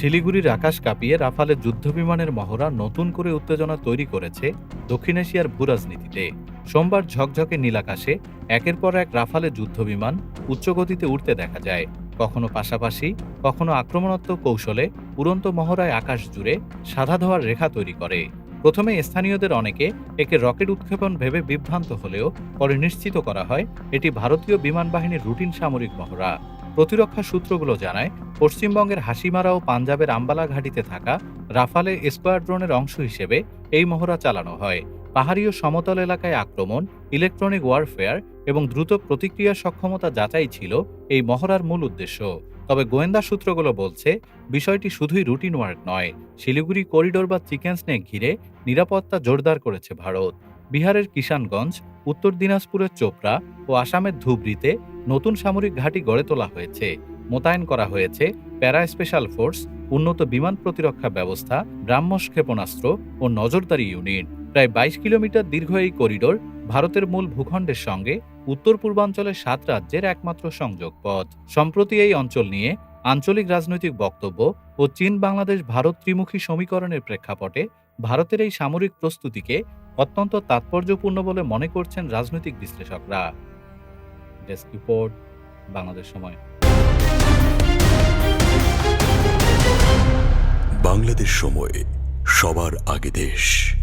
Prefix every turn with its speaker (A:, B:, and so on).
A: শিলিগুড়ির আকাশ কাঁপিয়ে রাফালে যুদ্ধবিমানের মহড়া নতুন করে উত্তেজনা তৈরি করেছে দক্ষিণ এশিয়ার ভূরাজনীতিতে সোমবার ঝকঝকে নীলাকাশে একের পর এক রাফালে যুদ্ধবিমান উচ্চগতিতে উঠতে দেখা যায়। কখনো পাশাপাশি, কখনো আক্রমণাত্মক কৌশলে উড়ন্ত মহড়ায় আকাশ জুড়ে সাদা ধোয়ার রেখা তৈরি করে। প্রথমে স্থানীয়দের অনেকে একে রকেট উৎক্ষেপণ ভেবে বিভ্রান্ত হলেও পরে নিশ্চিত করা হয় এটি ভারতীয় বিমান বাহিনীর রুটিন সামরিক মহড়া। প্রতিরক্ষা সূত্রগুলো জানায়, পশ্চিমবঙ্গের হাসিমারা ও পাঞ্জাবের আম্বালা ঘাটিতে থাকা রাফালে স্কোয়াড্রনের অংশ হিসেবে এই মহড়া চালানো হয়। পাহাড়ি ও সমতল এলাকায় আক্রমণ, ইলেকট্রনিক ওয়ারফেয়ার এবং দ্রুত প্রতিক্রিয়া সক্ষমতা যাচাই ছিল এই মহড়ার মূল উদ্দেশ্য। তবে গোয়েন্দা সূত্রগুলো বলছে, বিষয়টি শুধুই রুটিন ওয়ার্ক নয়, শিলিগুড়ি করিডোর বা চিকেন স্নেক ঘিরে নিরাপত্তা জোরদার করেছে ভারত। বিহারের কিষানগঞ্জ, উত্তর দিনাজপুরের চোপড়া ও আসামের ধুবড়িতে নতুন সামরিক ঘাঁটি গড়ে তোলা হয়েছে। মোতায়েন করা হয়েছে প্যারা স্পেশাল ফোর্স, উন্নত বিমান প্রতিরক্ষা ব্যবস্থা ব্রাহ্মস ক্ষেপণাস্ত্র ও নজরদারি ইউনিট। প্রায় বাইশ কিলোমিটার দীর্ঘ এই করিডোর ভারতের মূল ভূখণ্ডের সঙ্গে উত্তর পূর্বাঞ্চলের সাত রাজ্যের একমাত্র সংযোগ পথ সম্প্রতি এই অঞ্চল নিয়ে আঞ্চলিক রাজনৈতিক বক্তব্য ও চীন বাংলাদেশ ভারত ত্রিমুখী সমীকরণের প্রেক্ষাপটে ভারতের এই সামরিক প্রস্তুতিকে অত্যন্ত তাৎপর্যপূর্ণ বলে মনে করছেন রাজনৈতিক বিশ্লেষকরা। ডেস্ক রিপোর্ট, বাংলাদেশ সময়।
B: বাংলাদেশ সময়, সবার আগে দেশ।